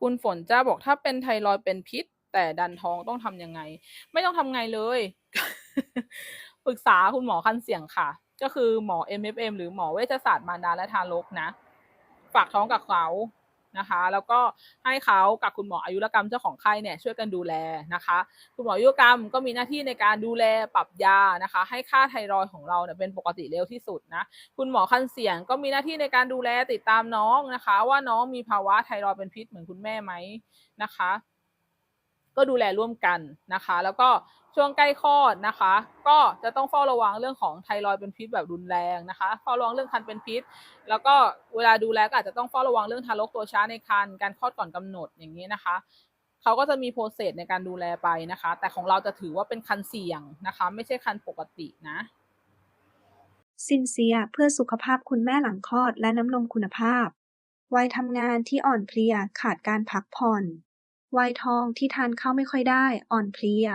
คุณฝนจ้าบอกถ้าเป็นไทรอยเป็นพิษ แต่ดันท้องต้องทำยังไง ไม่ต้องทำไงเลยปรึกษาคุณหมอคันเสียงค่ะ ก็คือหมอ MFM หรือหมอเวชศาสตร์มารดาและทารกนะ ฝากท้องกับเขา นะคะ แล้วก็ให้เขากับคุณหมออายุรกรรมเจ้าของไข้เนี่ยช่วยกันดูแลนะคะ คุณหมออายุรกรรมก็มีหน้าที่ในการดูแลปรับยานะคะ ให้ค่าไทรอยด์ของเราเนี่ยเป็นปกติเร็วที่สุดนะคุณหมอคันเสียงก็มีหน้าที่ในการดูแลติดตามน้องนะคะ ว่าน้องมีภาวะไทรอยด์เป็นพิษเหมือนคุณแม่ไหมนะคะ ก็ดูแลร่วมกันนะคะ แล้วก็ช่วงใกล้คลอดนะคะ ก็จะต้องเฝ้าระวังเรื่องของไทรอยด์เป็นพิษแบบรุนแรงนะคะเฝ้าระวังเรื่องคันเป็นพิษ แล้วก็เวลาดูแลก็อาจจะต้องเฝ้าระวังเรื่องทารกตัวช้าในครรภ์การคลอดก่อนกำหนดอย่างนี้นะคะเขาก็จะมีโปรเซสในการดูแลไปนะคะ แต่ของเราจะถือว่าเป็นคันเสี่ยงนะคะ ไม่ใช่คันปกตินะซินเซียเพื่อสุขภาพคุณแม่หลังคลอดและน้ำนมคุณภาพ วัยทำงานที่อ่อนเพลียขาดการพักผ่อน วัยทองที่ทานข้าวไม่ค่อยได้อ่อนเพลีย